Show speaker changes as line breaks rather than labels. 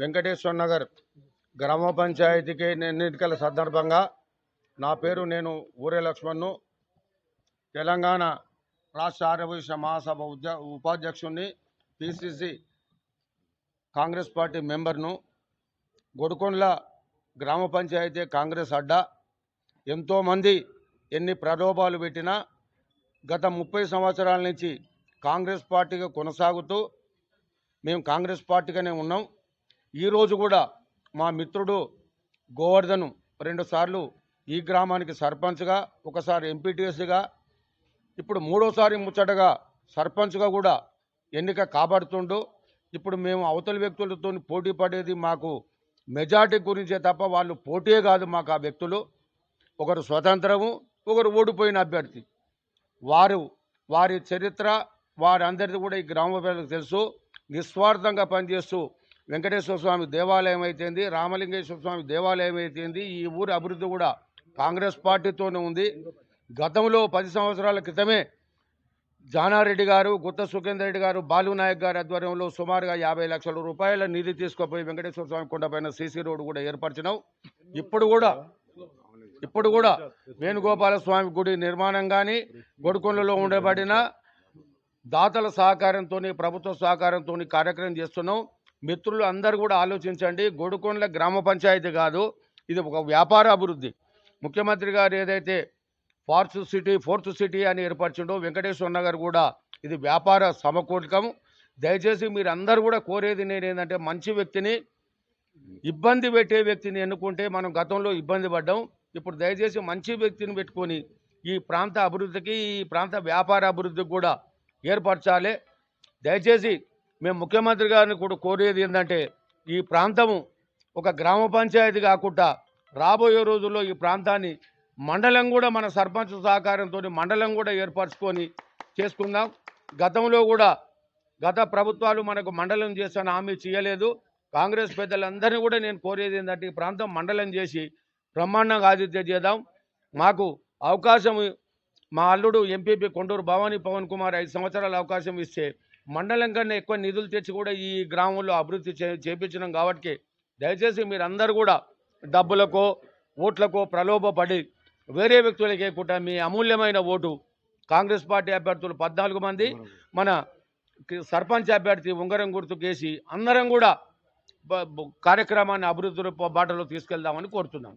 వెంకటేశ్వర నగర్ గ్రామ పంచాయతీకి ఎన్నికల సందర్భంగా నా పేరు నేను ఊరే లక్ష్మణ్ను. తెలంగాణ రాష్ట్ర ఆర్యవైశ్య మహాసభ ఉద్య ఉపాధ్యక్షుడిని పిసిసి కాంగ్రెస్ పార్టీ మెంబర్ను. గొడుకొండ్ల గ్రామ పంచాయతీ కాంగ్రెస్ అడ్డా. ఎంతోమంది ఎన్ని ప్రలోభాలు పెట్టినా గత ముప్పై సంవత్సరాల నుంచి కాంగ్రెస్ పార్టీగా కొనసాగుతూ మేము కాంగ్రెస్ పార్టీగానే ఉన్నాం. ఈరోజు కూడా మా మిత్రుడు గోవర్ధను రెండుసార్లు ఈ గ్రామానికి సర్పంచ్గా ఒకసారి ఎంపీటీఎస్గా ఇప్పుడు మూడోసారి ముచ్చటగా సర్పంచ్గా కూడా ఎన్నిక కాబడుతుండు. ఇప్పుడు మేము అవతల వ్యక్తులతో పోటీ పడేది మాకు మెజార్టీ గురించే తప్ప వాళ్ళు పోటీ కాదు మాకు ఆ వ్యక్తులు. ఒకరు స్వతంత్రము ఒకరు ఓడిపోయిన అభ్యర్థి. వారు వారి చరిత్ర వారందరిది కూడా ఈ గ్రామ ప్రజలకు తెలుసు. నిస్వార్థంగా పనిచేస్తూ వెంకటేశ్వర స్వామి దేవాలయం అయితేంది రామలింగేశ్వర స్వామి దేవాలయం అయితేంది ఈ ఊరి అభివృద్ధి కూడా కాంగ్రెస్ పార్టీతోనే ఉంది. గతంలో పది సంవత్సరాల క్రితమే జానారెడ్డి గారు గుత్త సుఖేందర్ రెడ్డి గారు బాలు నాయక్ గారి ఆధ్వర్యంలో సుమారుగా యాభై లక్షల రూపాయల నిధి తీసుకుపోయి వెంకటేశ్వర స్వామి కొండపైన సీసీ రోడ్డు కూడా ఏర్పరిచినాం. ఇప్పుడు కూడా ఇప్పుడు కూడా వేణుగోపాల స్వామి గుడి నిర్మాణం కానీ గొడుకొండలో ఉండబడిన దాతల సహకారంతో ప్రభుత్వ సహకారంతో కార్యక్రమం చేస్తున్నాం. మిత్రులు అందరూ కూడా ఆలోచించండి. గొడుకొండల గ్రామ పంచాయతీ కాదు ఇది ఒక వ్యాపార అభివృద్ధి. ముఖ్యమంత్రి గారు ఏదైతే ఫార్త్ సిటీ ఫోర్త్ సిటీ అని ఏర్పరిచిండో వెంకటేశ్వర నగర్ కూడా ఇది వ్యాపార సమకూటకము దయచేసి మీరు అందరూ కూడా కోరేది నేను ఏంటంటే మంచి వ్యక్తిని ఇబ్బంది పెట్టే వ్యక్తిని ఎన్నుకుంటే మనం గతంలో ఇబ్బంది పడ్డాం. ఇప్పుడు దయచేసి మంచి వ్యక్తిని పెట్టుకొని ఈ ప్రాంత అభివృద్ధికి ఈ ప్రాంత వ్యాపార అభివృద్ధికి కూడా ఏర్పరచాలి. దయచేసి మేము ముఖ్యమంత్రి గారిని కూడా కోరేది ఏంటంటే ఈ ప్రాంతము ఒక గ్రామ పంచాయతీ కాకుండా రాబోయే రోజుల్లో ఈ ప్రాంతాన్ని మండలం కూడా మన సర్పంచ్ సహకారంతో మండలం కూడా ఏర్పరచుకొని చేసుకుందాం. గతంలో కూడా గత ప్రభుత్వాలు మనకు మండలం చేస్తాను హామీ చేయలేదు కాంగ్రెస్ పెద్దలందరినీ కూడా నేను కోరేది ఏంటంటే ఈ ప్రాంతం మండలం చేసి బ్రహ్మాండంగా ఆదిత్య చేద్దాం. మాకు అవకాశం మా అల్లుడు ఎంపీపీ కొండూరు భవానీ పవన్ కుమార్ ఐదు సంవత్సరాల అవకాశం ఇస్తే మండలం కన్నా ఎక్కువ నిధులు తెచ్చి కూడా ఈ గ్రామంలో అభివృద్ధి చే చేపించినాం కాబట్టి దయచేసి మీరందరూ కూడా డబ్బులకో ఓట్లకో ప్రలోభపడి వేరే వ్యక్తులకి వేయకుండా మీ అమూల్యమైన ఓటు కాంగ్రెస్ పార్టీ అభ్యర్థులు పద్నాలుగు మంది మన సర్పంచ్ అభ్యర్థి ఉంగరం గుర్తు కేసి అందరం కూడా కార్యక్రమాన్ని అభివృద్ధి బాటలో తీసుకెళ్దామని కోరుతున్నాం.